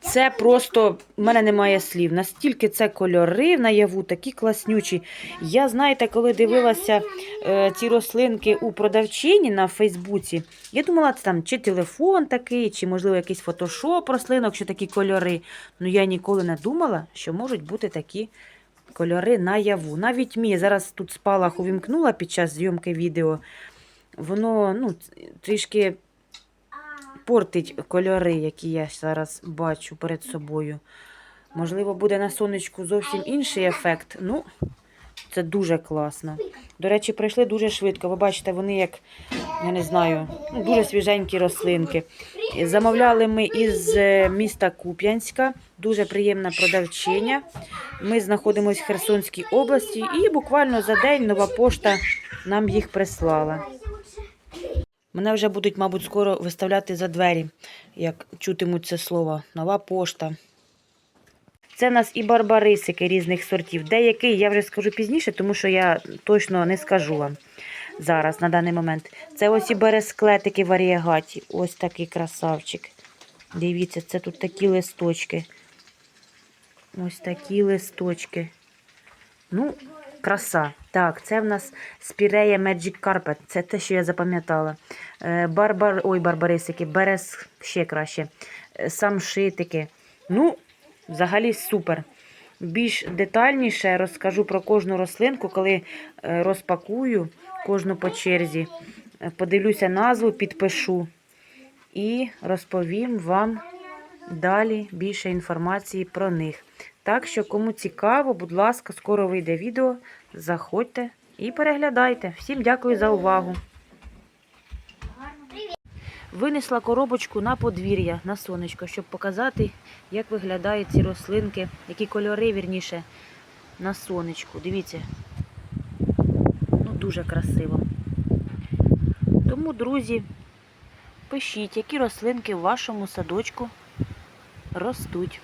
Це просто в мене немає слів. Настільки це кольори наяву, такі класнючі. Я знаєте, коли дивилася е, ці рослинки у продавчині на Фейсбуці, я думала, це там чи телефон такий, чи можливо якийсь фотошоп рослинок, що такі кольори. Ну я ніколи не думала, що можуть бути такі кольори наяву. Навіть мій зараз тут спалах увімкнула під час зйомки відео. Воно ну, трішки портить кольори, які я зараз бачу перед собою. Можливо, буде на сонечку зовсім інший ефект. Ну, це дуже класно. До речі, пройшли дуже швидко. Ви бачите, вони як, я не знаю, ну, дуже свіженькі рослинки. Замовляли ми із е, міста Куп'янська. Дуже приємна продавчиня. Ми знаходимося в Херсонській області і буквально за день нова пошта нам їх прислала. Мене вже будуть, мабуть, скоро виставляти за двері, як чутимуть це слово. Нова пошта. Це в нас і барбарисики різних сортів. Деякий я вже скажу пізніше, тому що я точно не скажу вам зараз, на даний момент. Це ось і бересклетики варіагаті. Ось такий красавчик. Дивіться, це тут такі листочки. Ось такі листочки. Ну, краса. Так, це в нас спірея Magic Carpet. Це те, що я запам'ятала. Е, Барбар... Ой, барбарисики, берез ще краще. Е, Самшитики. Ну, взагалі супер. Більш детальніше розкажу про кожну рослинку, коли е, розпакую кожну по черзі. Подивлюся назву, підпишу і розповім вам далі більше інформації про них. Так що, кому цікаво, будь ласка, скоро вийде відео. Заходьте і переглядайте. Всім дякую за увагу. Винесла коробочку на подвір'я, на сонечко, щоб показати, як виглядають ці рослинки, які кольори, вірніше, на сонечку. Дивіться. Ну, дуже красиво. Тому, друзі, пишіть, які рослинки в вашому садочку ростуть.